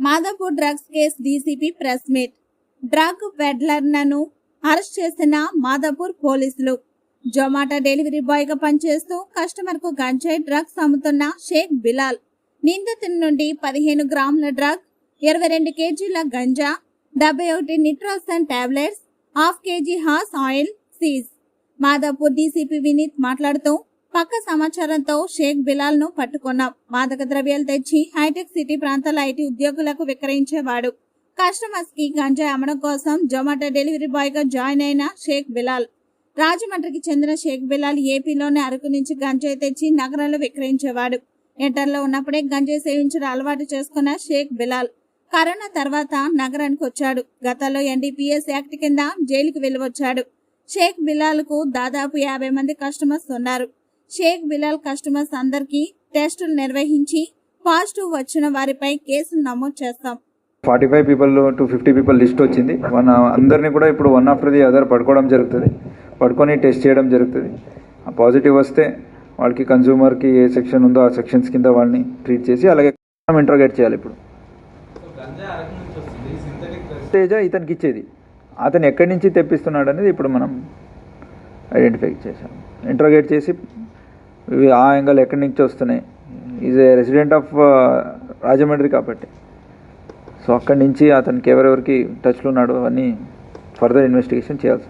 Madhavpur drugs case DCP press meet. Drug పెడ్లర్లను arrest చేసిన మాధవ్పూర్ పోలీసులు. Zomato delivery బాయ్గా పనిచేస్తూ కస్టమర్కు గంజాయి డ్రగ్స్ అమ్ముతున్న షేక్ బిలాల్. నిందితుని నుండి పదిహేను గ్రాముల డ్రగ్ ఇరవై రెండు కేజీల గంజా డెబ్బై ఒకటి Nitrosun tablets half KG hash oil seize. Madhavpur DCP Vineeth మాట్లాడుతూ పక్క సమాచారంతో షేక్ బిలాల్ను పట్టుకున్నాం. మాదక ద్రవ్యాలు తెచ్చి హైటెక్ సిటీ ప్రాంతాల ఐటీ ఉద్యోగులకు విక్రయించేవాడు. కస్టమర్స్కి గంజాయి అమ్మడం కోసం జొమాటో డెలివరీ బాయ్గా జాయిన్ అయిన షేక్ బిలాల్. రాజమండ్రికి చెందిన షేక్ బిలాల్ ఏపీలోని అరకు నుంచి గంజాయి తెచ్చి నగరంలో విక్రయించేవాడు. ఇంటర్లో ఉన్నప్పుడే గంజాయి సేవించడం అలవాటు చేసుకున్న షేక్ బిలాల్ కరోనా తర్వాత నగరానికి వచ్చాడు. గతంలో ఎన్డీపీఎస్ యాక్ట్ కింద జైలుకు వెళ్ళి వచ్చాడు. షేక్ బిలాల్కు దాదాపు యాభై మంది కస్టమర్స్ ఉన్నారు. షేక్ బిలాల్ కస్టమర్స్ అందరికీ టెస్టులు నిర్వహించి పాజిటివ్ వచ్చిన వారిపై కేసులు నమోదు చేస్తాం. Forty five people to fifty people list వచ్చింది. మన అందరినీ కూడా ఇప్పుడు వన్ ఆఫ్టర్ ది అదర్ పడుకోవడం జరుగుతుంది. పడుకొని టెస్ట్ చేయడం జరుగుతుంది. ఆ పాజిటివ్ వస్తే వాళ్ళకి కన్జ్యూమర్కి ఏ సెక్షన్ ఉందో ఆ సెక్షన్స్ కింద వాళ్ళని ట్రీట్ చేసి అలాగే ఇంట్రోగేట్ చేయాలి ఇప్పుడు. తేజ స్టేజ్ ఇతనికి ఇచ్చేది. అతను ఎక్కడి నుంచి తెప్పిస్తున్నాడు అనేది ఇప్పుడు మనం ఐడెంటిఫై చేసాం. ఇంట్రోగేట్ చేసి ఇవి ఆ యాంగల్ ఎక్కడి నుంచి వస్తున్నాయి? Is a resident of Rajahmundry కాబట్టి. సో అక్కడి నుంచి అతనికి ఎవరెవరికి టచ్లో ఉన్నాడో అవన్నీ ఫర్దర్ ఇన్వెస్టిగేషన్ చేయాల్సి